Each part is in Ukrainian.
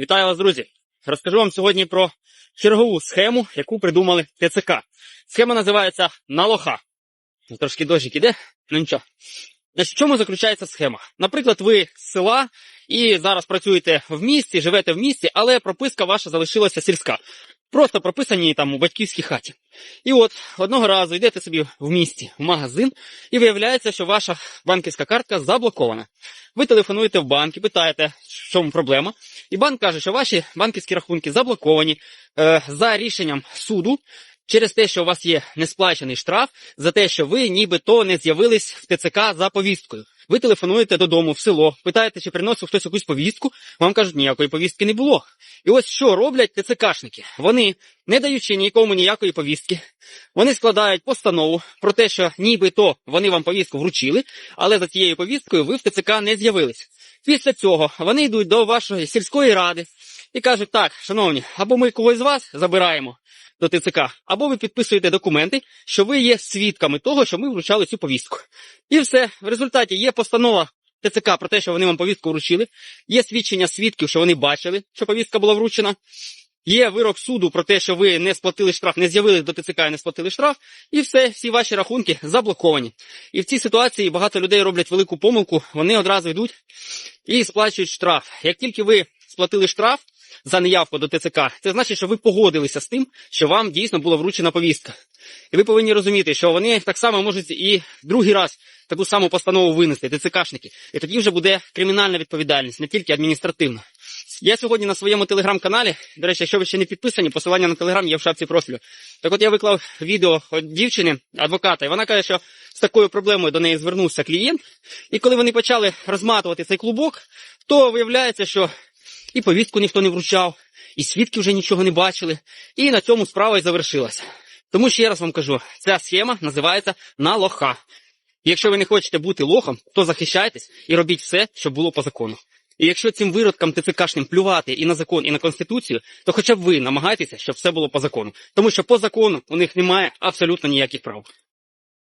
Вітаю вас, друзі! Розкажу вам сьогодні про чергову схему, яку придумали ТЦК. Схема називається на лоха. Трошки дощик іде, ну нічого. Значить, в чому заключається схема? Наприклад, ви з села і зараз працюєте в місті, живете в місті, але прописка ваша залишилася сільська. Просто прописані там у батьківській хаті. І от одного разу йдете собі в місті в магазин, і виявляється, що ваша банківська картка заблокована. Ви телефонуєте в банк і питаєте, в чому проблема. І банк каже, що ваші банківські рахунки заблоковані е, за рішенням суду через те, що у вас є несплачений штраф, за те, що ви нібито не з'явились в ТЦК за повісткою. Ви телефонуєте додому в село, питаєте, чи приносив хтось якусь повістку. Вам кажуть, ніякої повістки не було. І ось що роблять ТЦКшники? Вони, не даючи нікому ніякої повістки, вони складають постанову про те, що нібито вони вам повістку вручили, але за цією повісткою ви в ТЦК не з'явились. Після цього вони йдуть до вашої сільської ради і кажуть: так, шановні, або ми когось з вас забираємо до ТЦК, або ви підписуєте документи, що ви є свідками того, що ми вручали цю повістку. І все. В результаті є постанова ТЦК про те, що вони вам повістку вручили, є свідчення свідків, що вони бачили, що повістка була вручена. Є вирок суду про те, що ви не сплатили штраф, не з'явились до ТЦК і не сплатили штраф, і все, всі ваші рахунки заблоковані. І в цій ситуації багато людей роблять велику помилку, вони одразу йдуть і сплачують штраф. Як тільки ви сплатили штраф за неявку до ТЦК, це значить, що ви погодилися з тим, що вам дійсно була вручена повістка. І ви повинні розуміти, що вони так само можуть і другий раз таку саму постанову винести, ТЦКшники. І тоді вже буде кримінальна відповідальність, не тільки адміністративна. Я сьогодні на своєму телеграм-каналі, до речі, якщо ви ще не підписані, посилання на телеграм є в шапці профілю. Так от я виклав відео від дівчини, адвоката, і вона каже, що з такою проблемою до неї звернувся клієнт. І коли вони почали розматувати цей клубок, то виявляється, що і повістку ніхто не вручав, і свідки вже нічого не бачили. І на цьому справа і завершилася. Тому ще раз вам кажу, ця схема називається на лоха. Якщо ви не хочете бути лохом, то захищайтесь і робіть все, щоб було по закону. І якщо цим виродкам ТЦКшним плювати і на закон, і на конституцію, то хоча б ви намагайтеся, щоб все було по закону. Тому що по закону у них немає абсолютно ніяких прав.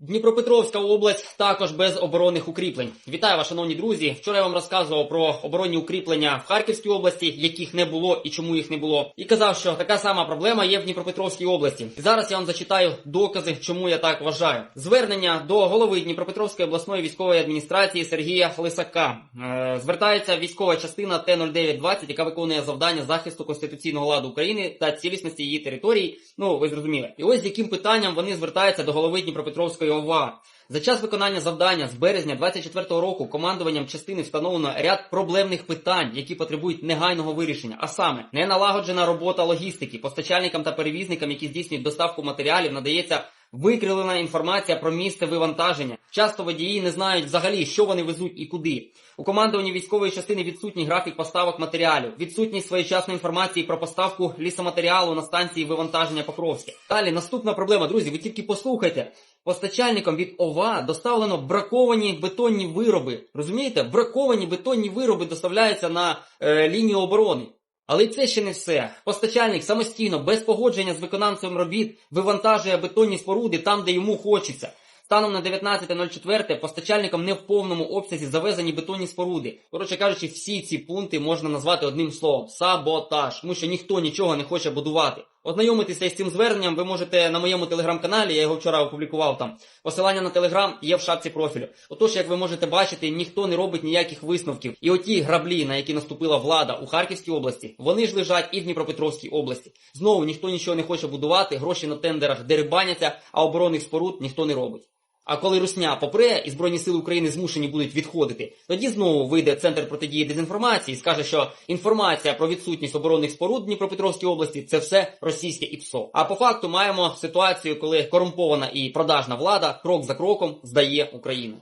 Дніпропетровська область також без оборонних укріплень. Вітаю вас, шановні друзі. Вчора я вам розказував про оборонні укріплення в Харківській області, яких не було і чому їх не було. І казав, що така сама проблема є в Дніпропетровській області. Зараз я вам зачитаю докази, чому я так вважаю. Звернення до голови Дніпропетровської обласної військової адміністрації Сергія Лисака. Е, звертається військова частина Т-0920, яка виконує завдання захисту конституційного ладу України та цілісності її території. Ну ви зрозуміли. І ось з яким питанням вони звертаються до голови Дніпропетровської ОВА. За час виконання завдання з березня 24-го року командуванням частини встановлено ряд проблемних питань, які потребують негайного вирішення. А саме неналагоджена робота логістики, постачальникам та перевізникам, які здійснюють доставку матеріалів, надається викривлена інформація про місце вивантаження. Часто водії не знають взагалі, що вони везуть і куди. У командуванні військової частини відсутній графік поставок матеріалів, відсутність своєчасної інформації про поставку лісоматеріалу на станції вивантаження Покровське. Далі наступна проблема, друзі. Ви тільки послухайте. Постачальникам від ОВА доставлено браковані бетонні вироби. Розумієте? Браковані бетонні вироби доставляються на е, лінію оборони. Але це ще не все. Постачальник самостійно, без погодження з виконавцем робіт, вивантажує бетонні споруди там, де йому хочеться. Станом на 19.04 постачальникам не в повному обсязі завезені бетонні споруди. Коротше кажучи, всі ці пункти можна назвати одним словом саботаж, тому що ніхто нічого не хоче будувати. Ознайомитися з цим зверненням ви можете на моєму телеграм-каналі, я його вчора опублікував там. Посилання на телеграм є в шапці профілю. Отож, як ви можете бачити, ніхто не робить ніяких висновків. І оті граблі, на які наступила влада у Харківській області, вони ж лежать і в Дніпропетровській області. Знову ніхто нічого не хоче будувати, гроші на тендерах дерибаняться, а оборонних споруд ніхто не робить. А коли Русня попре і Збройні сили України змушені будуть відходити, тоді знову вийде центр протидії дезінформації і скаже, що інформація про відсутність оборонних споруд в Дніпропетровській області це все російське ІПСО. А по факту маємо ситуацію, коли корумпована і продажна влада крок за кроком здає Україну.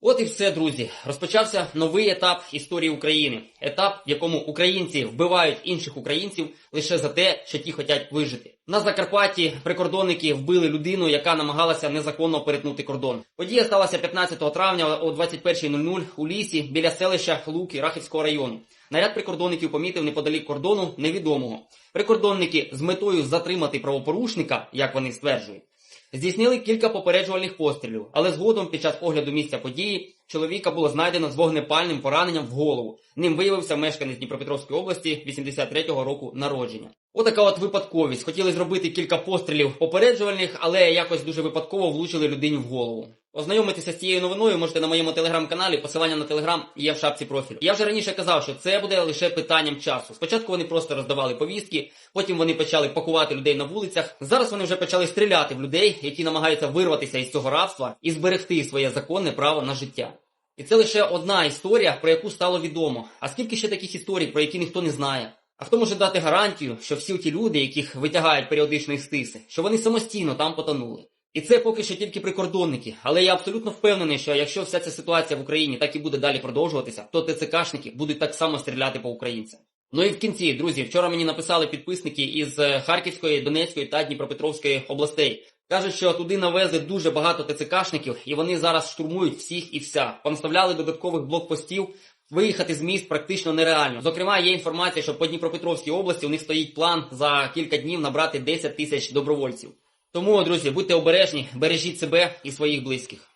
От і все, друзі. Розпочався новий етап історії України. Етап, в якому українці вбивають інших українців лише за те, що ті хочуть вижити. На Закарпатті прикордонники вбили людину, яка намагалася незаконно перетнути кордон. Подія сталася 15 травня о 21.00 у лісі біля селища Луки Рахівського району. Наряд прикордонників помітив неподалік кордону невідомого. Прикордонники з метою затримати правопорушника, як вони стверджують, Здійснили кілька попереджувальних пострілів, але згодом під час огляду місця події чоловіка було знайдено з вогнепальним пораненням в голову. Ним виявився мешканець Дніпропетровської області 83-го року народження. Отака от випадковість. Хотіли зробити кілька пострілів попереджувальних, але якось дуже випадково влучили людині в голову. Ознайомитися з цією новиною можете на моєму телеграм-каналі. Посилання на телеграм є в шапці профілю. Я вже раніше казав, що це буде лише питанням часу. Спочатку вони просто роздавали повістки, потім вони почали пакувати людей на вулицях. Зараз вони вже почали стріляти в людей, які намагаються вирватися із цього рабства і зберегти своє законне право на життя. І це лише одна історія, про яку стало відомо. А скільки ще таких історій, про які ніхто не знає? А хто може дати гарантію, що всі ті люди, яких витягають періодично із стиси, що вони самостійно там потонули? І це поки що тільки прикордонники. Але я абсолютно впевнений, що якщо вся ця ситуація в Україні так і буде далі продовжуватися, то ТЦКшники будуть так само стріляти по українцям. Ну і в кінці, друзі, вчора мені написали підписники із Харківської, Донецької та Дніпропетровської областей. Кажуть, що туди навезли дуже багато ТЦКшників, і вони зараз штурмують всіх і вся. Понставляли додаткових блокпостів. Виїхати з міст практично нереально. Зокрема, є інформація, що по Дніпропетровській області у них стоїть план за кілька днів набрати 10 тисяч добровольців. Тому, друзі, будьте обережні, бережіть себе і своїх близьких.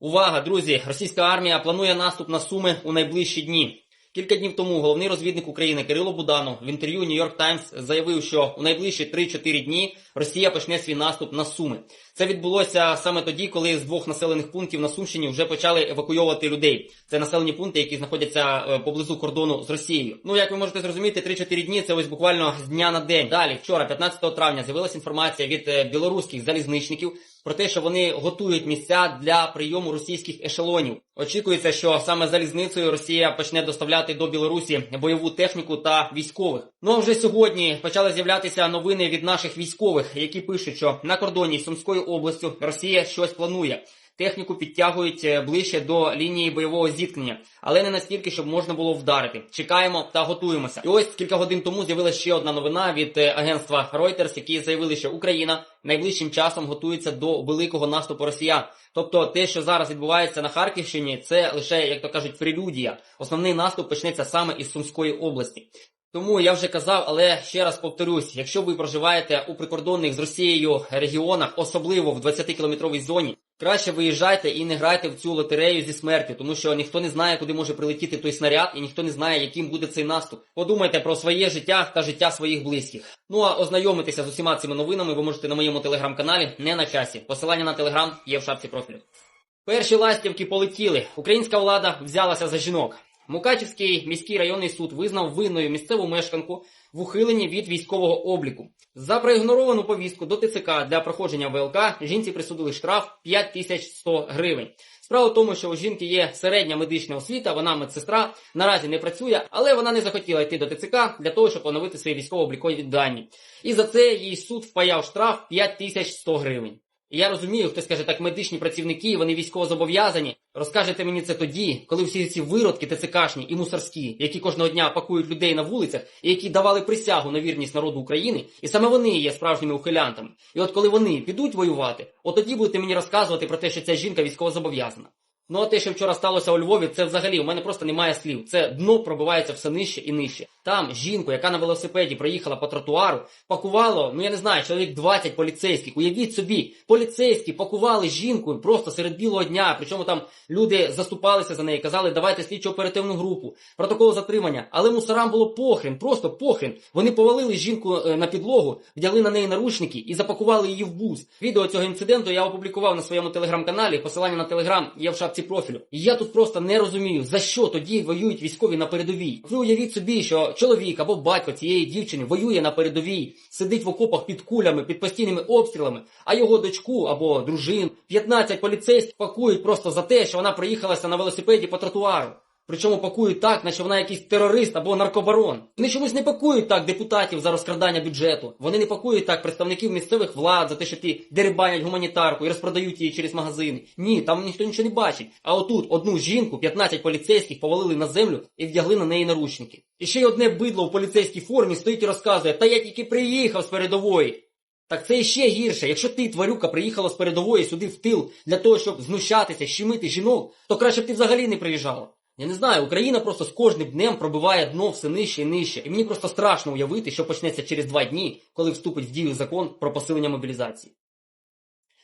Увага, друзі! Російська армія планує наступ на Суми у найближчі дні. Кілька днів тому головний розвідник України Кирило Буданов в інтерв'ю New York Times заявив, що у найближчі 3-4 дні Росія почне свій наступ на Суми. Це відбулося саме тоді, коли з двох населених пунктів на Сумщині вже почали евакуйовувати людей. Це населені пункти, які знаходяться е, поблизу кордону з Росією. Ну як ви можете зрозуміти, 3-4 дні це ось буквально з дня на день. Далі, вчора, 15 травня, з'явилася інформація від е, білоруських залізничників про те, що вони готують місця для прийому російських ешелонів. Очікується, що саме залізницею Росія почне доставляти до Білорусі бойову техніку та військових. Ну а вже сьогодні почали з'являтися новини від наших військових, які пишуть, що на кордоні Сумською областю Росія щось планує. Техніку підтягують е, ближче до лінії бойового зіткнення, але не настільки, щоб можна було вдарити. Чекаємо та готуємося. І ось кілька годин тому з'явилася ще одна новина від е, агентства Reuters, які заявили, що Україна найближчим часом готується до великого наступу росіян. Тобто, те, що зараз відбувається на Харківщині, це лише, як то кажуть, прелюдія. Основний наступ почнеться саме із Сумської області. Тому я вже казав, але ще раз повторюсь: якщо ви проживаєте у прикордонних з Росією регіонах, особливо в 20-кілометровій зоні, краще виїжджайте і не грайте в цю лотерею зі смертю, тому що ніхто не знає, куди може прилетіти той снаряд, і ніхто не знає, яким буде цей наступ. Подумайте про своє життя та життя своїх близьких. Ну а ознайомитися з усіма цими новинами ви можете на моєму телеграм-каналі не на часі. Посилання на телеграм є в шапці профілю. Перші ластівки полетіли. Українська влада взялася за жінок. Мукачівський міський районний суд визнав винною місцеву мешканку в ухиленні від військового обліку. За проігноровану повістку до ТЦК для проходження ВЛК жінці присудили штраф 5100 гривень. Справа в тому, що у жінки є середня медична освіта, вона медсестра, наразі не працює, але вона не захотіла йти до ТЦК для того, щоб оновити свої військово-облікові дані. І за це їй суд впаяв штраф 5100 гривень. Я розумію, хтось каже, так медичні працівники, вони військово зобов'язані. Розкажете мені це тоді, коли всі ці виродки ТЦКшні і мусорські, які кожного дня пакують людей на вулицях, і які давали присягу на вірність народу України, і саме вони є справжніми ухилянтами. І от коли вони підуть воювати, от тоді будете мені розказувати про те, що ця жінка військово зобов'язана. Ну а те, що вчора сталося у Львові, це взагалі у мене просто немає слів. Це дно пробивається все нижче і нижче. Там жінку, яка на велосипеді проїхала по тротуару, пакувало, ну я не знаю, чоловік 20 поліцейських. Уявіть собі, поліцейські пакували жінку просто серед білого дня. Причому там люди заступалися за неї, казали, давайте слідчо оперативну групу, протокол затримання. Але мусорам було похрен, просто похрен. Вони повалили жінку е, на підлогу, вдягли на неї наручники і запакували її в бус. Відео цього інциденту я опублікував на своєму телеграм-каналі. Посилання на телеграм є в профілю. І я тут просто не розумію, за що тоді воюють військові на передовій. Ви уявіть собі, що чоловік або батько цієї дівчини воює на передовій, сидить в окопах під кулями, під постійними обстрілами, а його дочку або дружин 15 поліцейських пакують просто за те, що вона проїхалася на велосипеді по тротуару. Причому пакують так, наче вона якийсь терорист або наркобарон. Вони чомусь не пакують так депутатів за розкрадання бюджету. Вони не пакують так представників місцевих влад за те, що ті дерибанять гуманітарку і розпродають її через магазини. Ні, там ніхто нічого не бачить. А отут одну жінку, 15 поліцейських повалили на землю і вдягли на неї наручники. І ще й одне бидло в поліцейській формі стоїть і розказує, та я тільки приїхав з передової. Так це іще гірше. Якщо ти, тварюка, приїхала з передової сюди в тил для того, щоб знущатися, щемити жінок, то краще б ти взагалі не приїжджала. Я не знаю, Україна просто з кожним днем пробиває дно все нижче і нижче. І мені просто страшно уявити, що почнеться через два дні, коли вступить в дію закон про посилення мобілізації.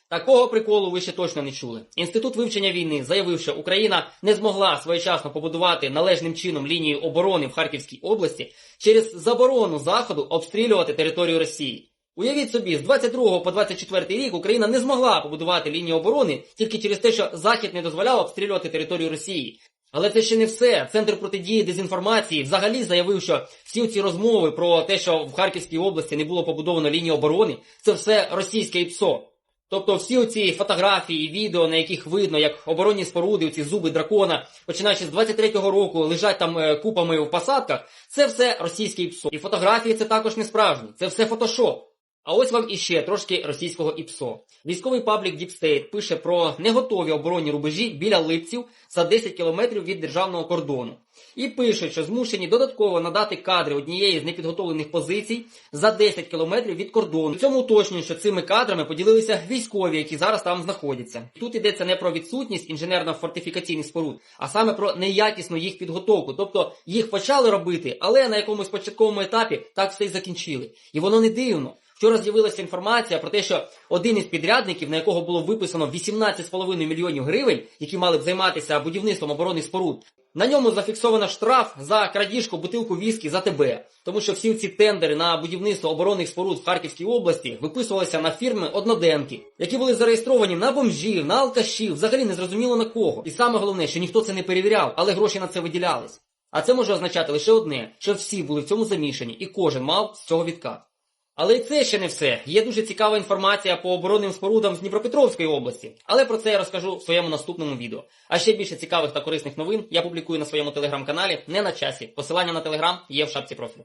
Такого приколу ви ще точно не чули. Інститут вивчення війни заявив, що Україна не змогла своєчасно побудувати належним чином лінію оборони в Харківській області через заборону Заходу обстрілювати територію Росії. Уявіть собі, з 22 по 24 рік Україна не змогла побудувати лінію оборони тільки через те, що Захід не дозволяв обстрілювати територію Росії. Але це ще не все. Центр протидії дезінформації взагалі заявив, що всі ці розмови про те, що в Харківській області не було побудовано лінію оборони, це все російське ІПСО. Тобто всі оці фотографії, відео, на яких видно, як оборонні споруди, ці зуби дракона, починаючи з 23-го року, лежать там е, купами в посадках, це все російське ІПСО. І фотографії це також не справжні, це все фотошоп. А ось вам іще трошки російського ІПСО. Військовий паблік State пише про неготові оборонні рубежі біля Липців за 10 кілометрів від державного кордону. І пише, що змушені додатково надати кадри однієї з непідготовлених позицій за 10 кілометрів від кордону. В цьому уточнює, що цими кадрами поділилися військові, які зараз там знаходяться. Тут йдеться не про відсутність інженерно-фортифікаційних споруд, а саме про неякісну їх підготовку. Тобто їх почали робити, але на якомусь початковому етапі так все й закінчили. І воно не дивно. Вчора з'явилася інформація про те, що один із підрядників, на якого було виписано 18,5 мільйонів гривень, які мали б займатися будівництвом оборонних споруд, на ньому зафіксовано штраф за крадіжку бутилку віскі за тебе. Тому що всі ці тендери на будівництво оборонних споруд в Харківській області виписувалися на фірми одноденки, які були зареєстровані на бомжів, на алкашів, взагалі не зрозуміло на кого. І саме головне, що ніхто це не перевіряв, але гроші на це виділялись. А це може означати лише одне, що всі були в цьому замішані, і кожен мав з цього відкат. Але це ще не все. Є дуже цікава інформація по оборонним спорудам з Дніпропетровської області. Але про це я розкажу в своєму наступному відео. А ще більше цікавих та корисних новин я публікую на своєму телеграм-каналі не на часі. Посилання на телеграм є в шапці профілю.